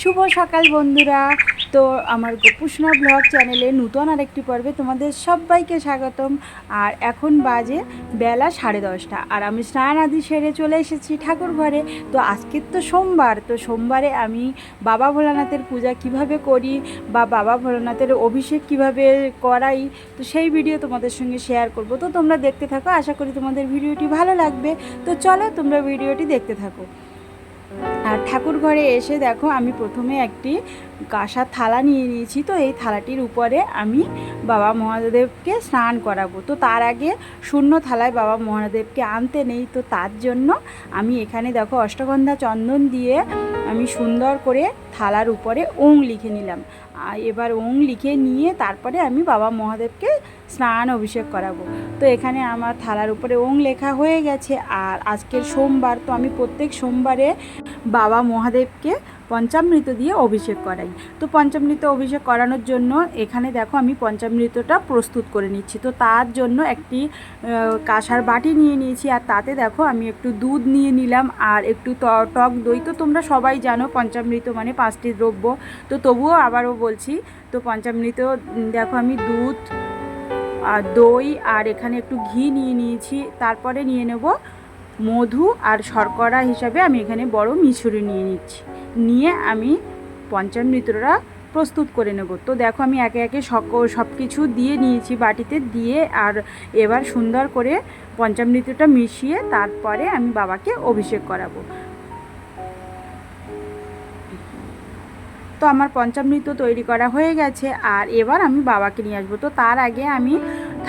শুভ সকাল বন্ধুরা। তো আমার গোপুষ্ণা ব্লগ চ্যানেলে নূতন আরেকটি পর্বে তোমাদের সবাইকে স্বাগতম। আর এখন বাজে বেলা সাড়ে দশটা। আর আমি স্নান আদি সেরে চলে এসেছি ঠাকুর ঘরে। তো আজকের তো সোমবার। তো সোমবারে আমি বাবা ভোলানাথের পূজা কীভাবে করি বা বাবা ভোলানাথের অভিষেক কীভাবে করাই, তো সেই ভিডিও তোমাদের সঙ্গে শেয়ার করব। তো তোমরা দেখতে থাকো। আশা করি তোমাদের ভিডিওটি ভালো লাগবে। তো চলো তোমরা ভিডিওটি দেখতে থাকো। ঠাকুর ঘরে এসে দেখো আমি প্রথমে একটি কাঁসার থালা নিয়ে নিয়েছি। তো এই থালাটির উপরে আমি বাবা মহাদেবকে স্নান করাবো। তো তার আগে শূন্য থালায় বাবা মহাদেবকে আনতে নেই। তো তার জন্য আমি এখানে দেখো অষ্টগন্ধা চন্দন দিয়ে আমি সুন্দর করে থালার উপরে ওং লিখে নিলাম। এবার ওং লিখে নিয়ে তারপরে আমি বাবা মহাদেবকে স্নান অভিষেক করাবো। তো এখানে আমার থালার উপরে ওং লেখা হয়ে গেছে। আর আজকের সোমবার, তো আমি প্রত্যেক সোমবারে বাবা মহাদেবকে পঞ্চামৃত দিয়ে অভিষেক করাই। তো পঞ্চামৃত অভিষেক করানোর জন্য এখানে দেখো আমি পঞ্চামৃতটা প্রস্তুত করে নিচ্ছি। তো তার জন্য একটি কাঁসার বাটি নিয়ে নিয়েছি আর তাতে দেখো আমি একটু দুধ নিয়ে নিলাম আর একটু টক দই। তো তোমরা সবাই জানো পঞ্চামৃত মানে পাঁচটি দ্রব্য। তো তবুও আবারও বলছি, তো পঞ্চামৃত দেখো আমি দুধ আর দই আর এখানে একটু ঘি নিয়ে নিয়েছি। তারপরে নিয়ে নেব মধু আর শর্করা হিসাবে আমি এখানে বড় মিছুরি নিয়ে নিচ্ছি। নিয়ে আমি পঞ্চামৃতটা প্রস্তুত করে নেব। তো দেখো আমি একে একে সক সব কিছু দিয়ে নিয়েছি বাটিতে দিয়ে আর এবার সুন্দর করে পঞ্চামৃতটা মিশিয়ে তারপরে আমি বাবাকে অভিষেক করাবো। তো আমার পঞ্চামৃত তৈরি করা হয়ে গেছে আর এবার আমি বাবাকে নিয়ে আসব। তো তার আগে আমি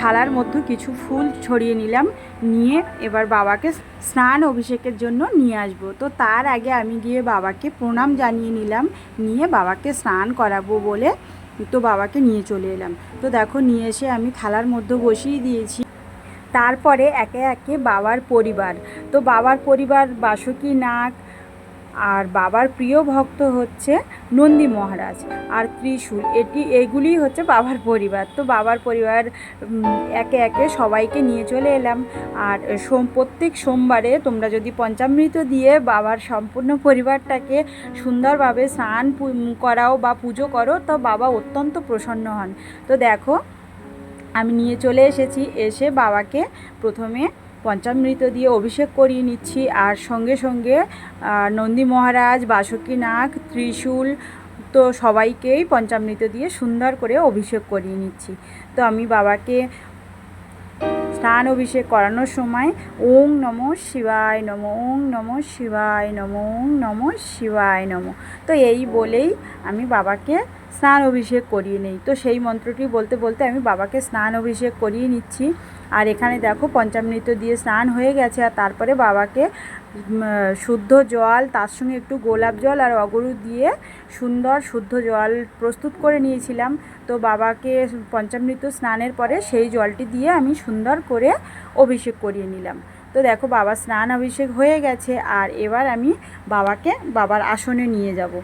থালার মধ্যে কিছু ফুল ছড়িয়ে নিলাম, নিয়ে এবার বাবাকে স্নান অভিষেকের জন্য নিয়ে আসব। তো তার আগে আমি গিয়ে বাবাকে প্রণাম জানিয়ে নিলাম, নিয়ে বাবাকে স্নান করাবো বলে তো বাবাকে নিয়ে চলে এলাম। তো দেখো, নিয়ে এসে আমি থালার মধ্যে বসিয়ে দিয়েছি। তারপরে একে একে বাবার পরিবার। তো বাবার পরিবার, বাসুকি, নাগ আর বাবার প্রিয় ভক্ত হচ্ছে নন্দী মহারাজ আর ত্রিশূল। এটি, এগুলি হচ্ছে বাবার পরিবার। তো বাবার পরিবার একে একে সবাইকে নিয়ে চলে এলাম। আর সোম, প্রত্যেক সোমবারে তোমরা যদি পঞ্চামৃত দিয়ে বাবার সম্পূর্ণ পরিবারটাকে সুন্দরভাবে স্নান করাও বা পুজো করো, তো বাবা অত্যন্ত প্রসন্ন হন। তো দেখো, আমি নিয়ে চলে এসেছি। এসে বাবাকে প্রথমে পঞ্চামৃত দিয়ে অভিষেক করিয়ে নিচ্ছি। আর সঙ্গে সঙ্গে নন্দী মহারাজ, বাসুকী নাগ, ত্রিশূল তো সবাইকেই পঞ্চামৃত দিয়ে সুন্দর করে অভিষেক করিয়ে নিচ্ছি। তো আমি বাবাকে স্নান অভিষেক করানোর সময় ওং নম শিবায় নম, ওং নম শিবায় নম, ওং নম শিবায় নম। তো এই বলেই আমি বাবাকে স্নান অভিষেক করিয়ে নিই। তো সেই মন্ত্রটি বলতে বলতে আমি বাবাকে স্নান অভিষেক করিয়ে নিচ্ছি। আর এখানে দেখো পঞ্চামৃত দিয়ে স্নান হয়ে গেছে, আর তারপরে বাবাকে শুদ্ধ জল, তার সঙ্গে একটু গোলাপ জল আর অগরু দিয়ে সুন্দর শুদ্ধ জল প্রস্তুত করে নিয়েছিলাম। তো বাবাকে পঞ্চামৃত স্নানের পরে সেই জলটি দিয়ে আমি সুন্দর করে অভিষেক করিয়ে নিলাম। তো দেখো বাবা স্নান অভিষেক হয়ে গেছে, আর এবার আমি বাবাকে, বাবার আসনে নিয়ে যাব।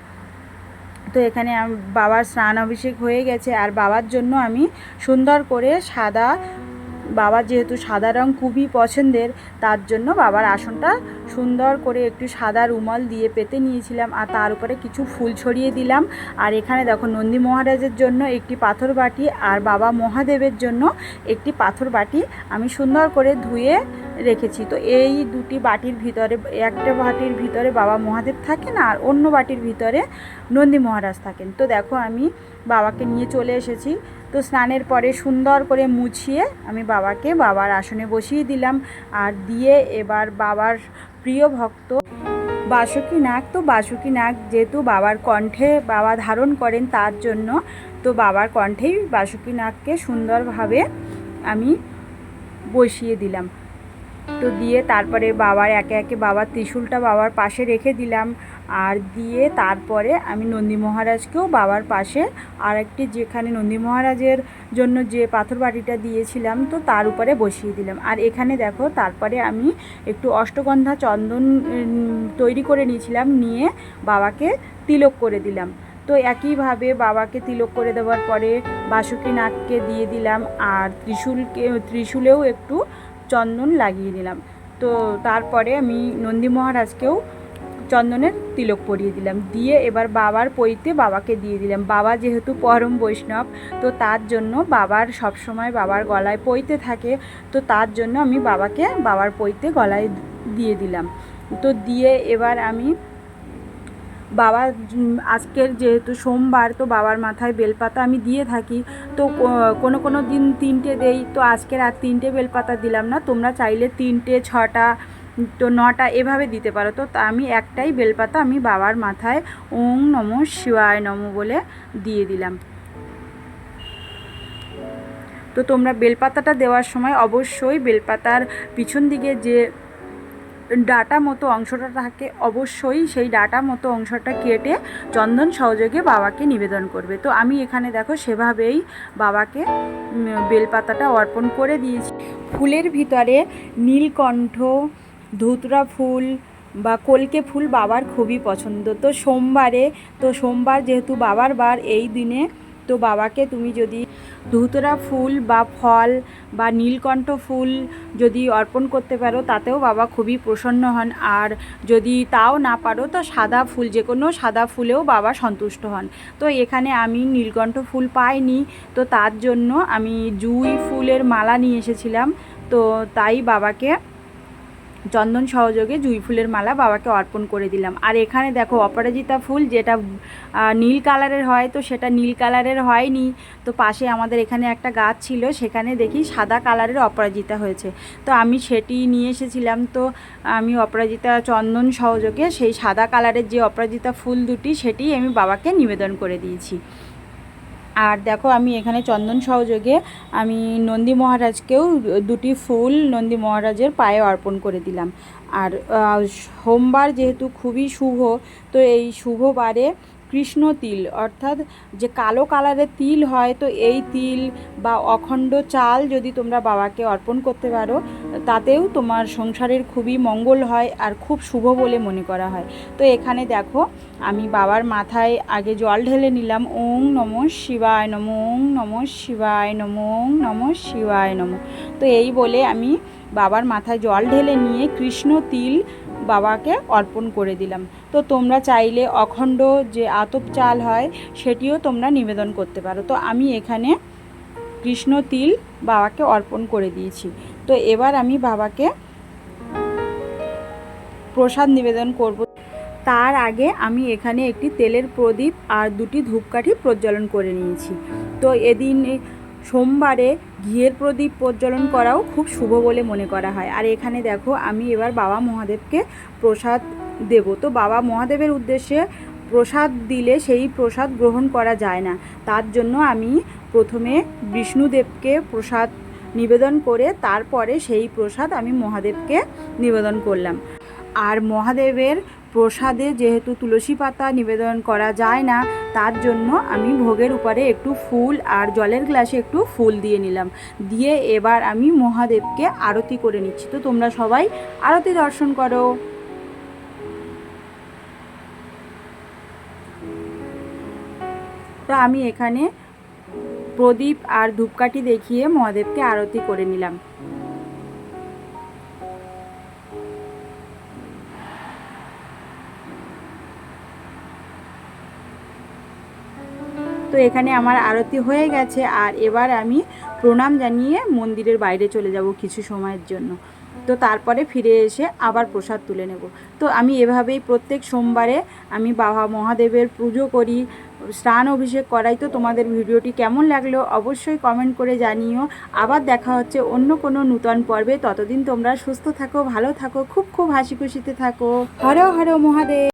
তো এখানে বাবার স্নান অভিষেক হয়ে গেছে। আর বাবার জন্য আমি সুন্দর করে সাদা, বাবার যেহেতু সাদা রং খুবই পছন্দের, তার জন্য বাবার আসনটা সুন্দর করে একটু সাদা রুমাল দিয়ে পেতে নিয়েছিলাম। আর তার উপরে কিছু ফুল ছড়িয়ে দিলাম। আর এখানে দেখো নন্দী মহারাজের জন্য একটি পাথর বাটি আর বাবা মহাদেবের জন্য একটি পাথর বাটি আমি সুন্দর করে ধুয়ে রেখেছি। তো এই দুটি বাটির ভিতরে, একটা বাটির ভিতরে বাবা মহাদেব থাকেন আর অন্য বাটির ভিতরে নন্দী মহারাজ থাকেন। তো দেখো আমি বাবাকে নিয়ে চলে এসেছি। তো স্নানের পরে সুন্দর করে মুছিয়ে আমি বাবাকে বাবার আসনে বসিয়ে দিলাম আর দিয়ে এবার বাবার প্রিয় ভক্ত বাসুকি নাগ। তো বাসুকি নাগ যেহেতু বাবার কণ্ঠে বাবা ধারণ করেন তার জন্য, তো বাবার কণ্ঠেই বাসুকি নাগকে সুন্দরভাবে আমি বসিয়ে দিলাম। তো দিয়ে তারপরে বাবার, একে একে বাবার ত্রিশূলটা বাবার পাশে রেখে দিলাম। আর দিয়ে তারপরে আমি নন্দী মহারাজকেও বাবার পাশে আর একটি যেখানে নন্দী মহারাজের জন্য যে পাথর বাটিটা দিয়েছিলাম, তো তার উপরে বসিয়ে দিলাম। আর এখানে দেখো, তারপরে আমি একটু অষ্টগন্ধা চন্দন তৈরি করে নিয়েছিলাম, নিয়ে বাবাকে তিলক করে দিলাম। তো একইভাবে বাবাকে তিলক করে দেওয়ার পরে বাসুকি নাগকে দিয়ে দিলাম। আর ত্রিশূলকে, ত্রিশুলেও একটু চন্দন লাগিয়ে দিলাম। তো তারপরে আমি নন্দী মহারাজকেও চন্দনের তিলক পরিয়ে দিলাম। দিয়ে এবার বাবার পইতে বাবাকে দিয়ে দিলাম। বাবা যেহেতু পরম বৈষ্ণব, তো তার জন্য বাবার সব সময় বাবার গলায় পইতে থাকে, তো তার জন্য আমি বাবাকে বাবার পইতে গলায় দিয়ে দিলাম। তো দিয়ে এবার আমি বাবা আজকের যেহেতু সোমবার, তো বাবার মাথায় বেলপাতা আমি দিয়ে থাকি। তো কোনো কোনো দিন তিনটে দেই, তো আজকের আর তিনটে বেলপাতা দিলাম না। তোমরা চাইলে তিনটে, ছটা, তো নটা এভাবে দিতে পারো। তো আমি একটাই বেলপাতা আমি বাবার মাথায় ওং নম শিবায় নম বলে দিয়ে দিলাম। তো তোমরা বেলপাতাটা দেওয়ার সময় অবশ্যই বেলপাতার পিছন দিকে যে ডাটা মতো অংশটা থাকে, অবশ্যই সেই ডাটা মতো অংশটা কেটে চন্দন সহযোগে বাবাকে নিবেদন করবে। তো আমি এখানে দেখো সেভাবেই বাবাকে বেলপাতাটা অর্পণ করে দিয়েছি। ফুলের ভিতরে নীলকণ্ঠ, ধুতরা ফুল বা কলকে ফুল বাবার খুবই পছন্দ। তো সোমবারে, তো সোমবার যেহেতু বাবার বার, এই দিনে তো বাবাকে তুমি যদি ধুতরা ফুল বা ফল বা নীলকণ্ঠ ফুল যদি অর্পণ করতে পারো, তাতেও বাবা খুবই প্রসন্ন হন। আর যদি তাও না পারো, তো সাদা ফুল, যে কোনো সাদা ফুলেও বাবা সন্তুষ্ট হন। তো এখানে আমি নীলকণ্ঠ ফুল পাইনি, তো তার জন্য আমি জুঁই ফুলের মালা নিয়ে এসেছিলাম। তো তাই বাবাকে চন্দন সহযোগে জুঁই ফুলের মালা বাবাকে অর্পণ করে দিলাম। আর এখানে দেখো অপরাজিতা ফুল যেটা নীল কালারের হয়, তো সেটা নীল কালারের হয়নি। তো পাশে আমাদের এখানে একটা গাছ ছিল, সেখানে দেখি সাদা কালারের অপরাজিতা হয়েছে। তো আমি সেটি নিয়ে এসেছিলাম, তো আমি অপরাজিতা চন্দন সহযোগে সেই সাদা কালারের যে অপরাজিতা ফুল দুটি, সেটি আমি বাবাকে নিবেদন করে দিয়েছি। আর দেখো আমি এখানে চন্দন সহযোগে আমি নন্দী মহারাজকেও দুটি ফুল নন্দী মহারাজের পায়ে অর্পণ করে দিলাম। আর সোমবার যেহেতু খুবই শুভ, তো এই শুভবারে কৃষ্ণ তিল, অর্থাৎ যে কালো কালারের তিল হয়, তো এই তিল বা অখণ্ড চাল যদি তোমরা বাবাকে অর্পণ করতে পারো, তাতেও তোমার সংসারের খুবই মঙ্গল হয় আর খুব শুভ বলে মনে করা হয়। তো এখানে দেখো, আমি বাবার মাথায় আগে জল ঢেলে নিলাম, ওং নম শিবায় নম, ওং নম শিবায় নম, ওং নম শিবায় নম। তো এই বলে আমি বাবার মাথায় জল ঢেলে নিয়ে কৃষ্ণ তিল বাবাকে অর্পণ করে দিলাম। তো তোমরা চাইলে অখণ্ড যে আতপ চাল হয়, সেটিও তোমরা নিবেদন করতে পারো। তো আমি এখানে কৃষ্ণ তিল বাবাকে অর্পণ করে দিয়েছি। তো এবার আমি বাবাকে প্রসাদ নিবেদন করব। তার আগে আমি এখানে একটি তেলের প্রদীপ আর দুটি ধূপকাঠি প্রজ্বলন করে নিয়েছি। তো এদিন সোমবারে ঘিয়ের প্রদীপ প্রজ্বলন করাও খুব শুভ বলে মনে করা হয়। আর এখানে দেখো, আমি এবার বাবা মহাদেবকে প্রসাদ দেব। তো বাবা মহাদেবের উদ্দেশ্যে প্রসাদ দিলে সেই প্রসাদ গ্রহণ করা যায় না। তার জন্য আমি প্রথমে বিষ্ণুদেবকে প্রসাদ নিবেদন করে তারপরে সেই প্রসাদ আমি মহাদেবকে নিবেদন করলাম। আর মহাদেবের প্রসাদে যেহেতু তুলসী পাতা নিবেদন করা যায় না, তার জন্য আমি ভোগের উপরে একটু ফুল আর জলের গ্লাসে একটু ফুল দিয়ে নিলাম। দিয়ে এবার আমি মহাদেবকে আরতি করে নিচ্ছি। তো তোমরা সবাই আরতি দর্শন করো। আমি এখানে প্রদীপ আর ধূপকাঠি দেখিয়ে মহাদেবকে আরতি করে নিলাম। তো এখানে আমার আরতি হয়ে গেছে আর এবার আমি প্রণাম জানিয়ে মন্দিরের বাইরে চলে যাব কিছু সময়ের জন্য। তো তারপরে ফিরে এসে আবার প্রসাদ তুলে নেব। তো আমি এভাবেই প্রত্যেক সোমবারে আমি বাবা মহাদেবের পুজো করি স্নান অভিষেক করাই তো তোমাদের ভিডিওটি। কেমন লাগল অবশ্যই কমেন্ট করে জানিও। আবার দেখা হচ্ছে অন্য কোনো নূতন পর্বে। ততদিন তোমরা সুস্থ থাকো, ভালো থাকো, খুব খুব হাসি খুশিতে থাকো। হর হর মহাদেব।